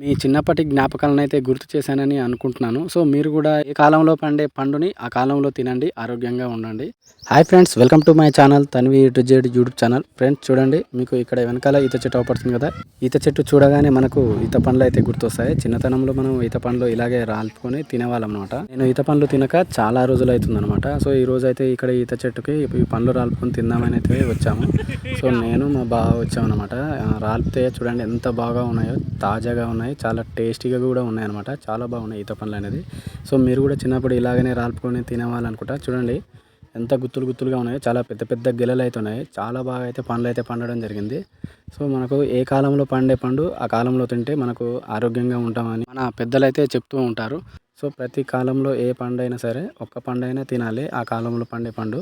మీ చిన్నప్పటి జ్ఞాపకాలను అయితే గుర్తు చేశానని అనుకుంటున్నాను. సో మీరు కూడా ఏ కాలంలో పండే పండుని ఆ కాలంలో తినండి ఆరోగ్యంగా ఉండండి. Hi friends welcome to my channel Tanvi to Z YouTube channel friends చూడండి మీకు ఇక్కడ వెనకాల ఈత చెట్టు అవపడుతుంది కదా? ఈత చెట్టు చూడగానే మనకు ఈత పండ్లు అయితే గుర్తొస్తాయి. చిన్నతనంలో మనం ఈత పండ్లు ఇలాగే రాల్పుకొని తినేవాళ్ళం అనమాట నేను ఈత పండ్లు తినక చాలా రోజులు అవుతుంది అనమాట సో ఈ రోజు అయితే ఇక్కడ ఈత చెట్టుకి ఈ పండ్లు రాల్పుకొని తిందామని అయితే వచ్చాము. సో నేను మా బావ వచ్చామన్నమాట. అనమాట చూడండి ఎంత బాగా ఉన్నాయో తాజాగా ఉన్నాయి. చాలా టేస్టీగా కూడా ఉన్నాయి అనమాట చాలా బాగున్నాయి ఈత పండ్లు అనేది. సో మీరు కూడా చిన్నప్పుడు ఇలాగనే రాల్పుకొని తినేవాళ్ళనుకుంటా. చూడండి ఎంత గుత్తులు గుత్తులుగా ఉన్నాయో. చాలా పెద్ద పెద్ద గెలలు అయితే ఉన్నాయి. చాలా బాగా అయితే పండ్లు అయితే పండడం జరిగింది. సో మనకు ఏ కాలంలో పండే పండు ఆ కాలంలో తింటే మనకు ఆరోగ్యంగా ఉంటామని మన పెద్దలు అయితే చెప్తూ ఉంటారు. సో ప్రతి కాలంలో ఏ పండైనా సరే ఒక్క పండైనా తినాలి. ఆ కాలంలో పండే పండు.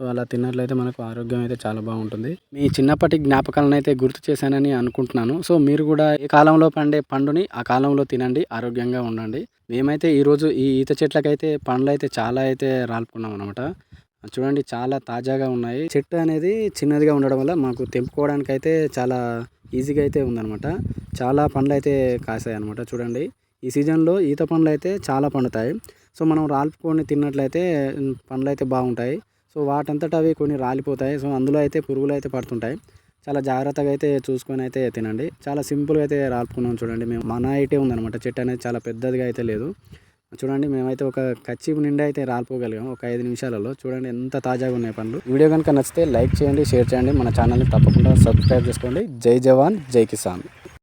సో అలా తిన్నట్లయితే మనకు ఆరోగ్యం అయితే చాలా బాగుంటుంది. మీ చిన్నప్పటి జ్ఞాపకాలను అయితే గుర్తు చేశానని అనుకుంటున్నాను. సో మీరు కూడా ఏ కాలంలో పండే పండుని ఆ కాలంలో తినండి ఆరోగ్యంగా ఉండండి. మేమైతే ఈరోజు ఈ ఈత చెట్లకైతే పండ్లు అయితే చాలా అయితే రాల్పుకున్నాం అనమాట చూడండి చాలా తాజాగా ఉన్నాయి. చెట్టు అనేది చిన్నదిగా ఉండడం వల్ల మాకు తెంపుకోవడానికి అయితే చాలా ఈజీగా అయితే ఉందన్నమాట. చాలా పండ్లు అయితే కాసాయి అనమాట చూడండి. ఈ సీజన్లో ఈత పండ్లు అయితే చాలా పండుతాయి. సో మనం రాల్పుకొని తిన్నట్లయితే పండ్లు అయితే బాగుంటాయి. సో వాటంతట అవి కొన్ని రాలిపోతాయి. సో అందులో అయితే పురుగులు అయితే పడుతుంటాయి. చాలా జాగ్రత్తగా అయితే చూసుకొని అయితే తినండి. చాలా సింపుల్గా అయితే రాల్పుకున్నాం చూడండి. మేము మన అయితే ఉందన్నమాట. చెట్టు అనేది చాలా పెద్దదిగా అయితే లేదు. చూడండి మేమైతే ఒక కచ్చి నిండా అయితే రాలిపోగలిగాం. ఒక ఐదు నిమిషాలలో చూడండి ఎంత తాజాగా ఉన్నాయి పండ్లు. వీడియో కనుక నచ్చితే లైక్ చేయండి షేర్ చేయండి. మన ఛానల్ని తప్పకుండా సబ్స్క్రైబ్ చేసుకోండి. జై జవాన్ జై కిసాన్.